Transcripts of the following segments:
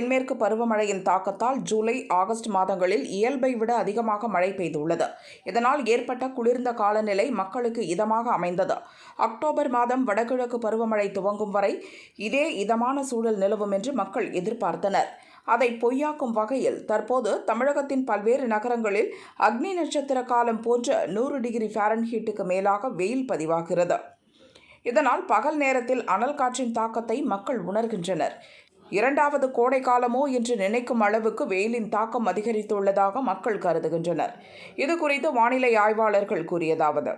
தென்மேற்கு பருவமழையின் தாக்கத்தால் July August மாதங்களில் இயல்பை விட அதிகமாக மழை பெய்துள்ளது. இதனால் ஏற்பட்ட குளிர்ந்த காலநிலை மக்களுக்கு இதமாக அமைந்தது. அக்டோபர் மாதம் வடகிழக்கு பருவமழை துவங்கும் வரை இதே இதமான சூழல் நிலவும் என்று மக்கள் எதிர்பார்த்தனர். அதை பொய்யாக்கும் வகையில் தற்போது தமிழகத்தின் பல்வேறு நகரங்களில் அக்னி நட்சத்திர காலம் போன்ற நூறு டிகிரி ஃபாரன்ஹீட்டுக்கு மேலாக வெயில் பதிவாகிறது. இதனால் பகல் நேரத்தில் அனல் காற்றின் தாக்கத்தை மக்கள் உணர்கின்றனர். இரண்டாவது கோடை காலமோ என்று நினைக்கும் அளவுக்கு வெயிலின் தாக்கம் அதிகரித்துள்ளதாக மக்கள் கருதுகின்றனர். இது குறித்து வானிலை ஆய்வாளர்கள் கூறியதாவது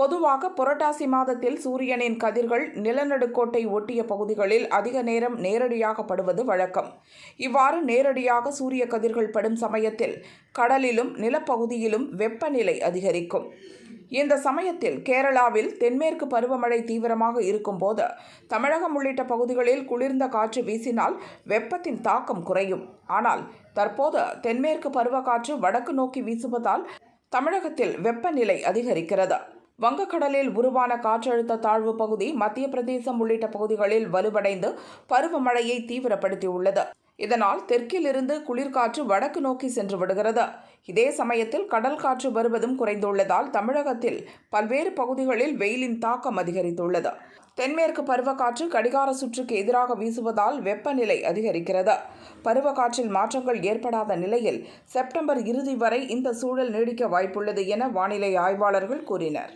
பொதுவாக புரட்டாசி மாதத்தில் சூரியனின் கதிர்கள் நிலநடுக்கோட்டை ஒட்டிய பகுதிகளில் அதிக நேரம் நேரடியாக படுவது வழக்கம். இவ்வாறு நேரடியாக சூரிய கதிர்கள் படும் சமயத்தில் கடலிலும் நிலப்பகுதியிலும் வெப்பநிலை அதிகரிக்கும். இந்த சமயத்தில் கேரளாவில் தென்மேற்கு பருவமழை தீவிரமாக இருக்கும்போது தமிழகம் உள்ளிட்ட பகுதிகளில் குளிர்ந்த காற்று வீசினால் வெப்பத்தின் தாக்கம் குறையும். ஆனால் தற்போது தென்மேற்கு பருவக்காற்று வடக்கு நோக்கி வீசுவதால் தமிழகத்தில் வெப்பநிலை அதிகரிக்கிறது. வங்கக்கடலில் உருவான காற்றழுத்த தாழ்வு பகுதி மத்திய பிரதேசம் உள்ளிட்ட பகுதிகளில் வலுவடைந்து பருவமழையை தீவிரப்படுத்தியுள்ளது. இதனால் தெற்கிலிருந்து குளிர்காற்று வடக்கு நோக்கி சென்று விடுகிறது. இதே சமயத்தில் கடல் காற்று வருவதும் குறைந்துள்ளதால் தமிழகத்தில் பல்வேறு பகுதிகளில் வெயிலின் தாக்கம் அதிகரித்துள்ளது. தென்மேற்கு பருவக்காற்று கடிகார சுற்றுக்கு எதிராக வீசுவதால் வெப்பநிலை அதிகரிக்கிறது. பருவக்காற்றில் மாற்றங்கள் ஏற்படாத நிலையில் செப்டம்பர் இறுதி வரை இந்த சூழல் நீடிக்க வாய்ப்புள்ளது என வானிலை ஆய்வாளர்கள் கூறினர்.